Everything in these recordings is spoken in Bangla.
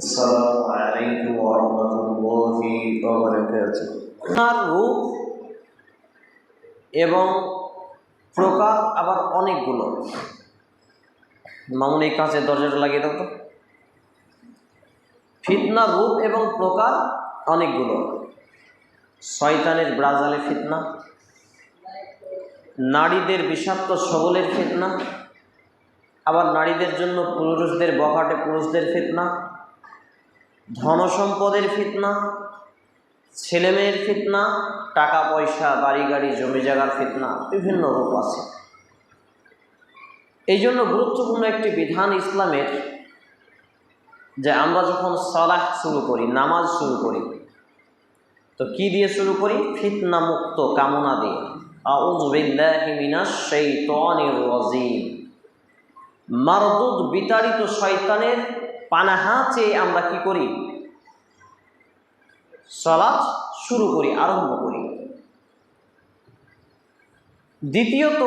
السلام عليكم ورحمة الله وبركاته তার রূপ এবং প্রকার আবার অনেকগুলো মামুন এই কাঁচের দরজাটা লাগিয়ে দাও তো ফিতনার রূপ এবং প্রকার অনেকগুলো শয়তানের ব্রাজালে ফিতনা নারীদের বিষাক্ত সবলের ফিতনা আবার নারীদের জন্য পুরুষদের বখাটে পুরুষদের ফিতনা ধনসম্পদের ফিতনা, ছেলেমেয়ের ফিতনা টাকা পয়সা বাড়ি গাড়ি জমি জায়গার ফিতনা, বিভিন্ন রূপ আছে। এই জন্য গুরুত্বপূর্ণ একটি বিধান ইসলামের যে আমরা যখন সালাহ শুরু করি, নামাজ শুরু করি, তো কি দিয়ে শুরু করি? ফিতনা মুক্ত কামনা দিয়ে। মারদুদ বিতাড়িত শয়তানের পানাহা চেয়ে আমরা কি করি? সলাৎ শুরু করি, আরম্ভ করি। দ্বিতীয়ত,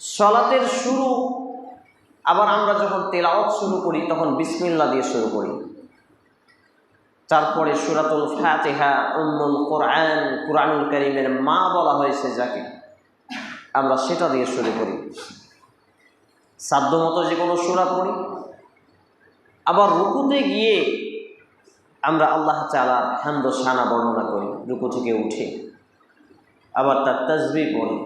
সলাতের শুরু, আবার আমরা যখন তেলাওয়াত শুরু করি, তখন বিসমিল্লা দিয়ে শুরু করি। তারপরে সুরাতুল ফাতিহা, উম্মুল কোরআন, কুরআনুল করিমের মা বলা হয়েছে যাকে, আমরা সেটা দিয়ে শুরু করি। সাধ্যমতো যে কোনো সুরা পড়ি। আবার রুকুতে গিয়ে আমরা আল্লাহ চালার হান্দ সানা বর্ণনা করি, রুকু থেকে উঠে। আবার তার তসবি পড়ি।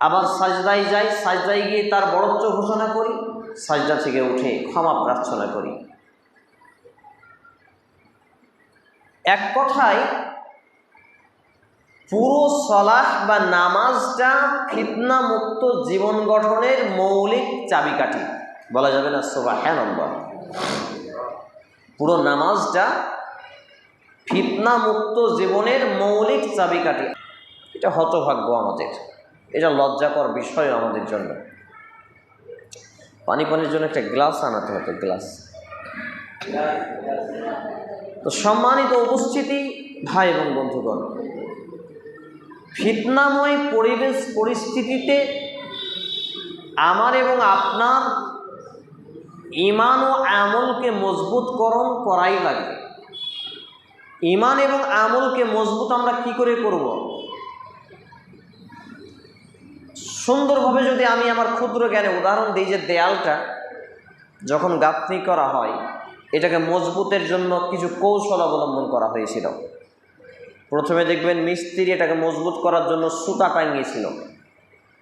আবার সাজদায় যাই, সাজদায় গিয়ে তার বড়ত্ব ঘোষণা করি, সাজদা থেকে উঠে ক্ষমা প্রার্থনা করি। এক কথায় পুরো সলাহ বা নামাজটা ফিতনা মুক্ত জীবন গঠনের মৌলিক চাবিকাঠি। বলা যাবে না সোভা হ্যাঁ নম্বর পুরো নামাজটা ফিতনা মুক্ত জীবনের মৌলিক চাবিকাঠি। এটা হতভাগ্য আমাদের। এটা লজ্জাকর বিষয় আমাদের জন্য। পানি পানির জন্য একটা গ্লাস আনাতে হতো, গ্লাস। তো সম্মানিত উপস্থিতি, ভাই এবং বন্ধুগণ ফিতনাময় পরিবেশ পরিস্থিতিতে আমার এবং আপনার ইমান ও আমলকে মজবুতকরণ করাই লাগবে ইমান এবং আমলকে মজবুত আমরা কি করে করব? সুন্দরভাবে যদি আমি আমার ক্ষুদ্র জ্ঞানে উদাহরণ দিই যে দেয়ালটা যখন গাঁথনি করা হয়, এটাকে মজবুতের জন্য কিছু কৌশল অবলম্বন করা হয়েছিল। প্রথমে দেখবেন মিস্ত্রি এটাকে মজবুত করার জন্য সুতা টাঙিয়েছিল,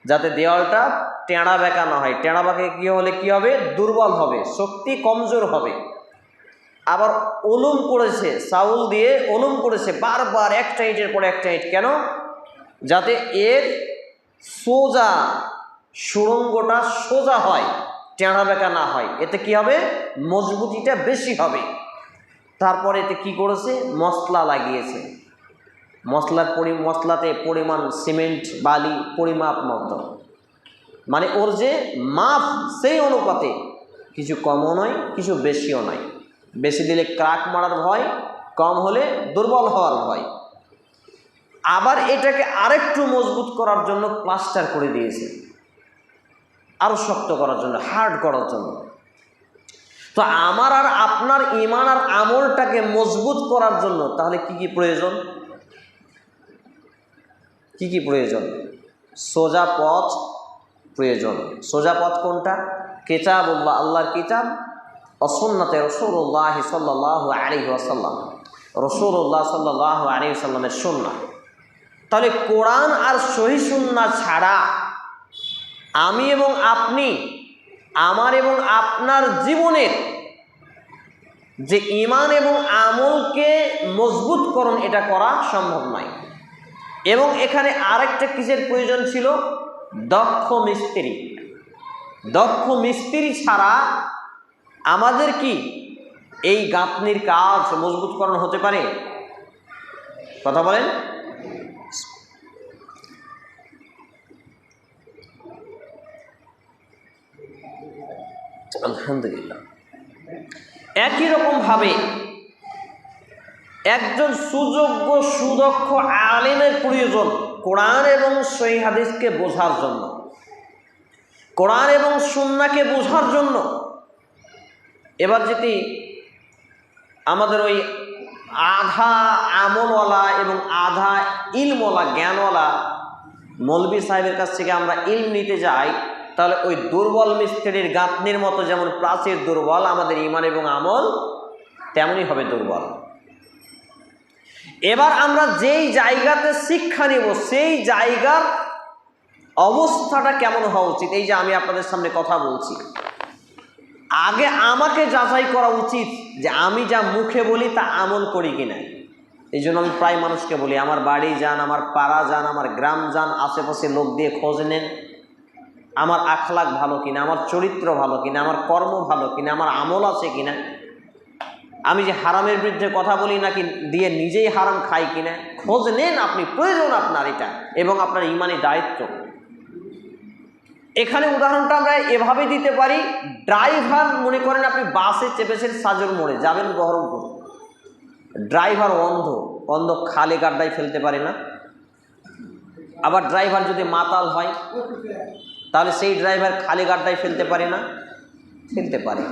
যাতে দেওয়ালটা টেঁড়া বেঁকা না হয়। টেঁড়া বেঁকে কী হলে কী হবে? দুর্বল হবে, শক্তি কমজোর হবে। আবার ওলুম করেছে সাউল দিয়ে ওলুম করেছে, বারবার একটা ইটের পরে একটা ইট। কেন? যাতে এর সোজা সুড়ঙ্গটা সোজা হয়, টেঁড়া বেঁকা না হয়। এতে কি হবে? মজবুতিটা বেশি হবে। তারপরে এতে কি করেছে? মশলা লাগিয়েছে। মশলার পরি, মশলাতে পরিমাণ সিমেন্ট, বালি, পরিমাপ মতো। মানে ওর যে মাপ সেই অনুপাতে কিছু কমও নয়, কিছু বেশিও নয়। বেশি দিলে ক্রাক মারার ভয়, কম হলে দুর্বল হওয়ার ভয়। আবার এটাকে আরেকটু মজবুত করার জন্য প্লাস্টার করে দিয়েছে। আরও শক্ত করার জন্য, হার্ড করার জন্য। তো আমার আর আপনার ইমান আর আমলটাকে মজবুত করার জন্য তাহলে কি কি প্রয়োজন? কি কি প্রয়োজন? সোজা পথ প্রয়োজন। সোজা পথ কোনটা? কেতাব উল্লাহ আল্লাহর কিতাব, অসন্নাতে রসুল্লাহ সাল্লাহ আলী আসাল্লাম রসুল্লাহ সাল্লাহ আলী সাল্লামের সন্না তাহলে কোরআন আর সহি সুন্না ছাড়া আমি এবং আপনি, আমার এবং আপনার জীবনের যে ইমান এবং আমলকে মজবুতকরণ এটা করা সম্ভব নয়। এবং এখানে আরেকটা কিসের প্রয়োজন ছিল? দক্ষ মিস্ত্রি। দক্ষ মিস্ত্রি ছাড়া আমাদের কি এই গাঁথনির কাজ মজবুতকরণ হতে পারে? কথা বলেন। আলহামদুলিল্লাহ। একই রকমভাবে একজন সুযোগ্য, সুদক্ষ আলেমের প্রয়োজন কোরআন এবং সই হাদিসকে বোঝার জন্য। কোরআন এবং সুন্নাকে বোঝার জন্য। এবার যদি আমাদের ওই আধা আমলওয়ালা এবং আধা ইলমওয়ালা, জ্ঞানওয়ালা মৌলবী সাহেবের কাছ থেকে আমরা ইলম নিতে যাই, তাহলে ওই দুর্বল মিস্ত্রির গাঁথনির মতো যেমন প্রাচীর দুর্বল, আমাদের ইমান এবং আমল তেমনই হবে দুর্বল। এবার আমরা যেই জায়গাতে শিক্ষা নেব, সেই জায়গার অবস্থাটা কেমন হওয়া উচিত? এই যে আমি আপনাদের সামনে কথা বলছি। আগে আমাকে যাচাই করা উচিত যে আমি যা মুখে বলি তা আমল করি কিনা। এই জন্য আমি প্রায় মানুষকে বলি, আমার বাড়ি যান, আমার পাড়া যান, আমার গ্রাম যান, আশেপাশে লোক দিয়ে খোঁজ নেন। আমার আখলাক ভালো কিনা, আমার চরিত্র ভালো কিনা, আমার কর্ম ভালো কিনা, আমার আমল আছে কিনা। আমি যে হারামের বিরুদ্ধে কথা বলি নাকি দিয়ে নিজেই হারাম খাই কিনা, খোঁজ নেন আপনি, প্রয়োজন আপনার এটা এবং আপনার ইমানি দায়িত্ব। এখানে উদাহরণটা আমরা এভাবে দিতে পারি, ড্রাইভার মনে করেন আপনি বাসে চেপেছেন, সাজর মোড়ে, যাবেন বহরমপুর। ড্রাইভার অন্ধ অন্ধ খালে গাড্ডায় ফেলতে পারে না। আবার ড্রাইভার যদি মাতাল হয়, তাহলে সেই ড্রাইভার খালি গাড্ডায় ফেলতে পারে না? ফেলতে পারে।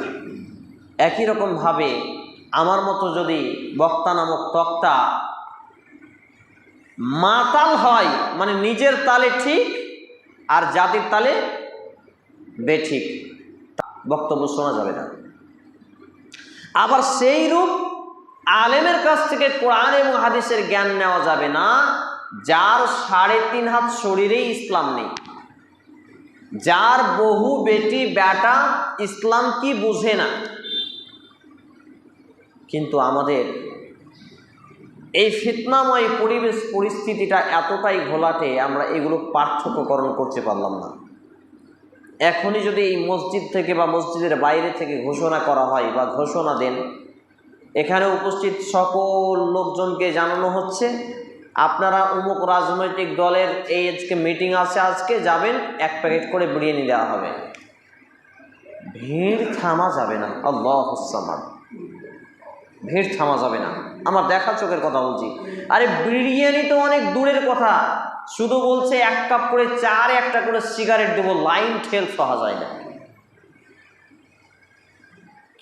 একই রকমভাবে আমার মতো যদি বক্তা নামক তক্তা মাতাল হয় মানে নিজের তালে ঠিক আর জাতির তালে বেঠিক বক্তব্য শোনা যাবে না। আবার সেই রূপ আলেমের কাছ থেকে কোরআন এবং হাদিসের জ্ঞান নেওয়া যাবে না, যার সাড়ে তিন হাত শরীরেই ইসলাম নেই। যার বহু বেটি, বেটা ইসলাম কি বুঝে না? কিন্তু আমাদের এই ফিতনাময় পরিবেশ পরিস্থিতিটা এতটাই ঘোলাটে, আমরা এগুলো পার্থক্যকরণ করতে পারলাম না। এখনই যদি এই মসজিদ থেকে বা মসজিদের বাইরে থেকে ঘোষণা করা হয় বা ঘোষণা দেন, এখানে উপস্থিত সকল লোকজনকে জানানো হচ্ছে, আপনারা অমুক রাজনৈতিক দলের এই আজকে মিটিং আছে, আজকে যাবেন, এক প্যাকেট করে বিরিয়ানি দেওয়া হবে। ভিড় থামা যাবে না, আল্লাহ হুসামান ভিড় থামা যাবে না। আমার দেখা চোখের কথা বলছি। আরে বিরিয়ানি তো অনেক দূরের কথা। শুধু বলছে এক কাপ করে চার, একটা করে সিগারেট দেবো, লাইন ঠেল সহা যায় না।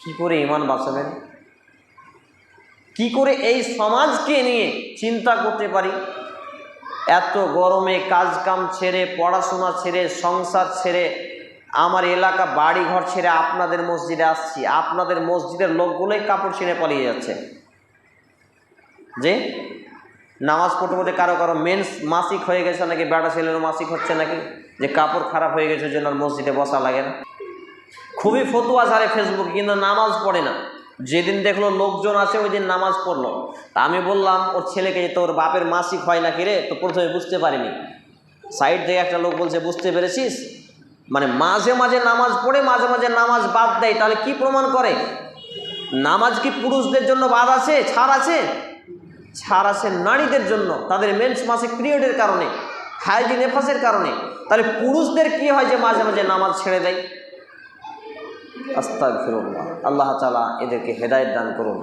কি করে ইমান বাঁচাবেন? কি করে এই সমাজকে নিয়ে চিন্তা করতে পারি? এত গরমে কাজ কাম ছেড়ে, পড়াশোনা ছেড়ে, সংসার ছেড়ে আমার এলাকা বাড়ি ঘর ছেড়ে আপনাদের মসজিদে আসছি। আপনাদের মসজিদের লোকগুলোই কাপড় ছিঁড়ে পালিয়ে যাচ্ছে। যে নামাজ পড়তে পড়তে কারও কারও মেন্স মাসিক হয়ে গেছে নাকি, বেটা ছেলেরও মাসিক হচ্ছে নাকি? যে কাপড় খারাপ হয়ে গেছে জন্য আর মসজিদে বসা লাগে না। খুবই ফতুয়া ছাড়ে ফেসবুকে কিন্তু নামাজ পড়ে না। যেদিন দেখল লোকজন আছে, ওই দিন নামাজ পড়ল। তা আমি বললাম, ওর ছেলেকে যে তোর বাপের মাসিক হয় নাকি রে? তো প্রথমে বুঝতে পারিনি। সাইড থেকে একটা লোক বলছে, বুঝতে পেরেছিস? মানে মাঝে মাঝে নামাজ পড়ে মাঝে মাঝে নামাজ বাদ দেয়, তাহলে কি প্রমাণ করে? নামাজ কি পুরুষদের জন্য বাদ আছে, ছাড় আছে? ছাড় আছে নারীদের জন্য, তাদের মেন্স মাসিক পিরিয়ডের কারণে হাইজি নেফাসের কারণে। তাহলে পুরুষদের কি হয় যে মাঝে মাঝে নামাজ ছেড়ে দেয়? আস্তাক ফিরুল্লাহ আল্লাহ তালা এদেরকে হেদায়ত দান করুন।